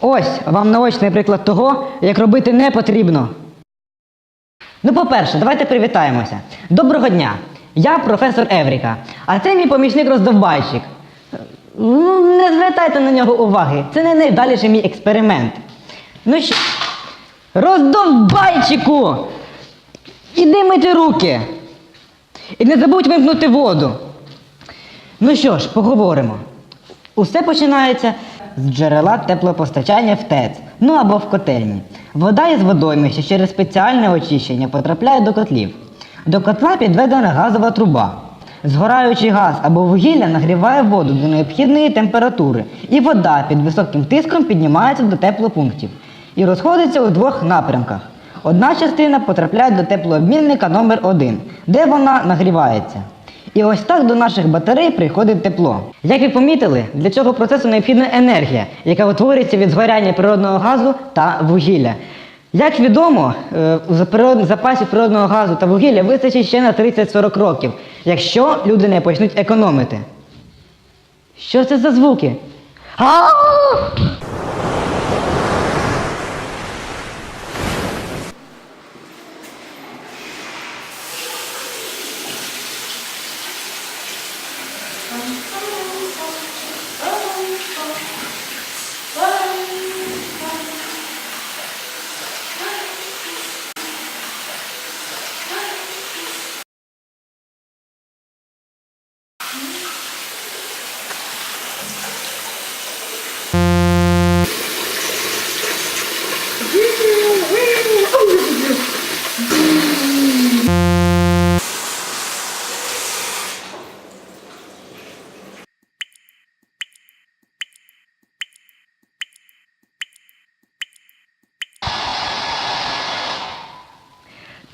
Ось вам наочний приклад того, як робити не потрібно. Ну, по-перше, давайте привітаємося. Доброго дня! Я професор Евріка, а це мій помічник роздовбайчик. Ну, не звертайте на нього уваги, це не найдаліший мій експеримент. Ну що, роздовбайчику! Іди мити руки! І не забудь вимкнути воду. Ну що ж, поговоримо. Усе починається з джерела теплопостачання в ТЕЦ, ну або в котельні. Вода із водоймища через спеціальне очищення потрапляє до котлів. До котла підведена газова труба. Згораючий газ або вугілля нагріває воду до необхідної температури, і вода під високим тиском піднімається до теплопунктів і розходиться у двох напрямках. Одна частина потрапляє до теплообмінника номер 1 де вона нагрівається. І ось так до наших батарей приходить тепло. Як ви помітили, для цього процесу необхідна енергія, яка утворюється від згоряння природного газу та вугілля. Як відомо, е, за запасів природного газу та вугілля вистачить ще на 30-40 років, якщо люди не почнуть економити. Що це за звуки? А!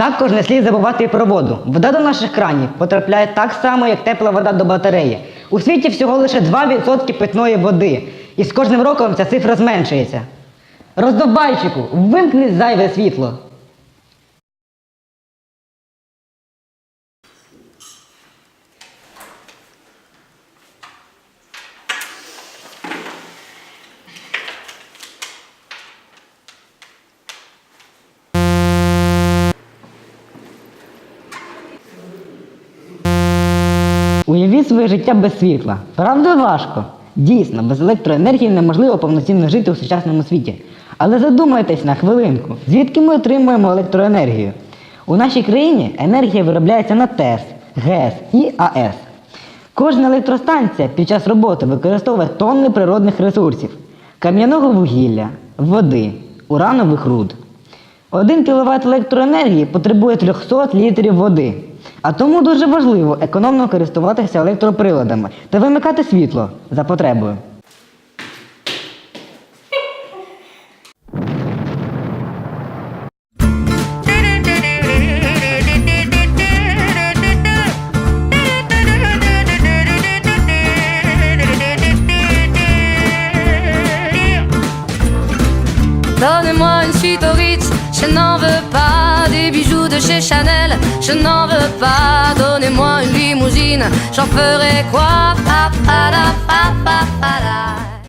Також не слід забувати і про воду. Вода до наших кранів потрапляє так само, як тепла вода до батареї. У світі всього лише 2% питної води. І з кожним роком ця цифра зменшується. Роздобайчику, вимкни зайве світло. Уявіть своє життя без світла. Правда важко? Дійсно, без електроенергії неможливо повноцінно жити у сучасному світі. Але задумайтесь на хвилинку, звідки ми отримуємо електроенергію? У нашій країні енергія виробляється на ТЕС, ГЕС і АЕС. Кожна електростанція під час роботи використовує тонни природних ресурсів: кам'яного вугілля, води, уранових руд. Один кВт електроенергії потребує 300 літрів води. А тому дуже важливо економно користуватися електроприладами та вимикати світло за потребою. Donnez-moi une suite au Ritz, je n'en veux pas bijoux de chez Chanel, je n'en veux pas. Donnez-moi une limousine, j'en ferai quoi?